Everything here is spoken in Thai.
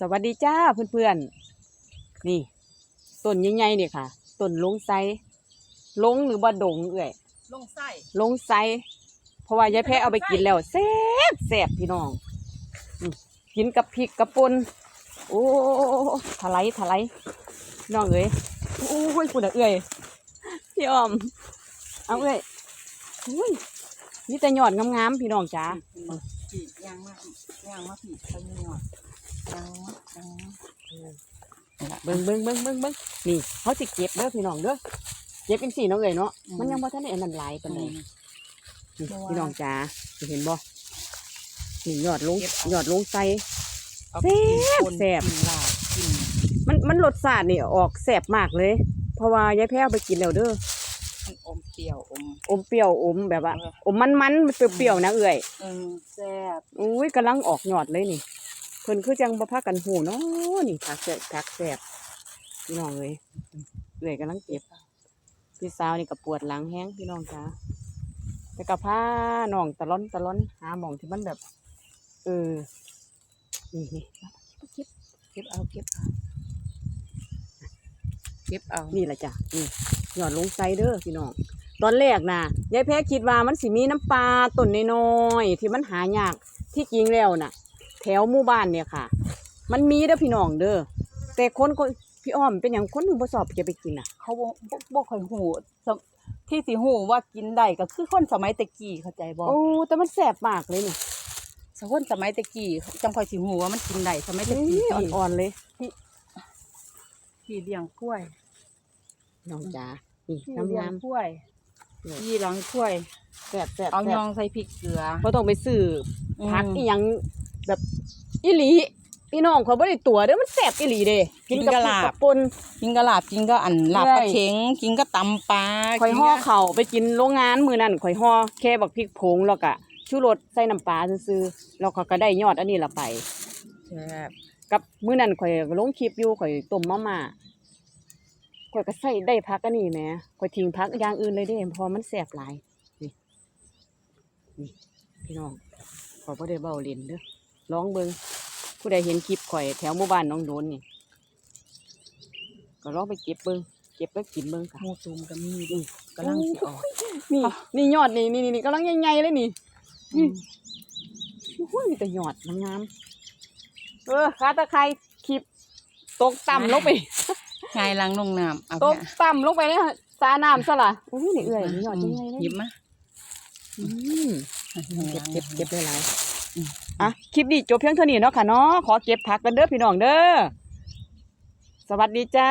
สวัสดีจ้าเพื่อนๆ นี่ต้นใหญ่ๆนี่ค่ะต้นลงไซลงหรือบ่ดงเอ่ยลงไส้ลงไซเพราะว่ายายแพ้เอาไปกินแล้วแซ่บแซ่บพี่น้องนี่กินกับพริกกับป่นโอ้ถลายถลายพี่น้องเอ้ยโอ้ยคุณอะเอ้ยพี่อ้อม เอาเอ้ยอุ้ยนี่แต่ยอดงามๆพี่น้องจ้าผีย่างมากย่างมาผีเขามีหยอดย่างมาย่างมาเบิ้งเบิ้งเบิ้งเบิ้งเบิ้งนี่เขาสิเก็บเด้อพี่น้องเด้อเก็บเป็นสี่น้องเอ้ยเนาะมันยังบ่ทันได้อันนั้นหลายปานใดนี่พี่น้องจ้าเห็นบ่นี่ยอดลงยอดลงไซเอาไปกินคนแซ่บกินลาบกินมันมันรสชาตินี่ออกแซ่บมากเลย เพราะว่ายายแพ้เอาไปกินแล้วเด้อมันอม เปรี้ยวอม อมเปรี้ยวอมแบบว่าเอออมมันมันๆมันเปรี้ยวๆนะเอ้ยเออแซ่บอุ้ยกำลังออกยอดเลยนี่เพิ่นคือจังบ่พากันหูเนาะนี่ผักแซ่บผักแซ่บพี่น้องเอ้ยเอ้ยกำลังเก็บพี่สาวนี่ก็ปวดหลังแห้งพี่น้องจ้าแต่ก็พาน้องตะล่อนตะล่อนหาหมองที่มันแบบ เออนี่นี่เก็บเอาเก็บเอาเก็บเอานี่แหละจ้ะนี่หยอดลงไซเด้อพี่น้อง ตอนแรกนะยายแพ้คิดว่ามันสิมีน้ำปลาต้นน้อยๆที่มันหายากที่จริงแล้วน่ะ แถวหมู่บ้านเนี่ยค่ะ มันมีเด้อพี่น้องเด้อแต่คนคนพี่อ้อมเป็นอย่างคนหนึ่งบ่สอบจะไปกินอะ เขาบ่บ่บ่ค่อยหูสมที่สิหูว่ากินได้ก็คือคนสมัยตะกี้เข้าใจบ่โอ้แต่มันแสบมากเลยนี่สคนสมัยตะกี้จังค่อยสิหูว่ามันกินได้สมัยตะกี้นี่ที่อ่อนๆเลยที่เลี้ยงกล้วยน้องจ๋านี่ที่น้ำเลี้ยงน้ำกล้วย นี่ที่หลังกล้วย แสบแสบเอาแสยบองใส่พริกเกลือบ่ต้องไปซื้อผักอืมอีหยังแบบอีหลีพี่น้องเขาบ่ได้ตัวเด้อมันแสบอีหลีเด้กินกับพริกกับป่นกินก็ลาบกินก็อันลาบใช่ปลาเชงกินก็ตำปลาข่อยห่อกินก็ เข่าวไปกินโรงงานมือนั่นข่อยห่อแค่บักพริกผงแล้วก็ชูรสใส่น้ำปลาซื่อๆแล้วเขาก็ได้ยอดอันนี้ละไปแซ่บกับมื้อนั้นข่อยก็ลงคลิปอยู่ข่อยต้มมาม่า ข่อยก็ใส่ได้พักอันนี้แหมข่อยทิ้งพักอย่างอื่นเลยเด้เพราะมันแสบหลายนี่นี่พี่น้องขอยบ่ได้เบ้าเล่นเด้อลองเบิ่งผู้ใดเห็นคลิปข่อยแถวหมู่บ้านน้องโดนนี่ก็ลองไปเก็บเบิ่งเก็บแล้วกินเบิ่งค่ะหมูตูมก็มีดิกำลังสิออกนี่นี่ยอดนี่นี่นี่กำลังใหญ่ๆเลยนี่อืมโอ้โหมีแต่ยอดงามๆเออขาตะไคร้คลิปตกต่ำลงไป ไงล้างลงน้ำเอาตกเนี่ยต่ำลงไปเลยสาน้ำซะล่ะโอ้ยนี่เอื่อยนี่ยอดยังไงเลยหยิบมาอืมเก็บเก็บเก็บได้หลายอืมอะคลิปนี้จบเพียงเท่านี้เนาะค่ะเนาะขอเก็บผักกันเด้อพี่น้องเด้อสวัสดีจ้า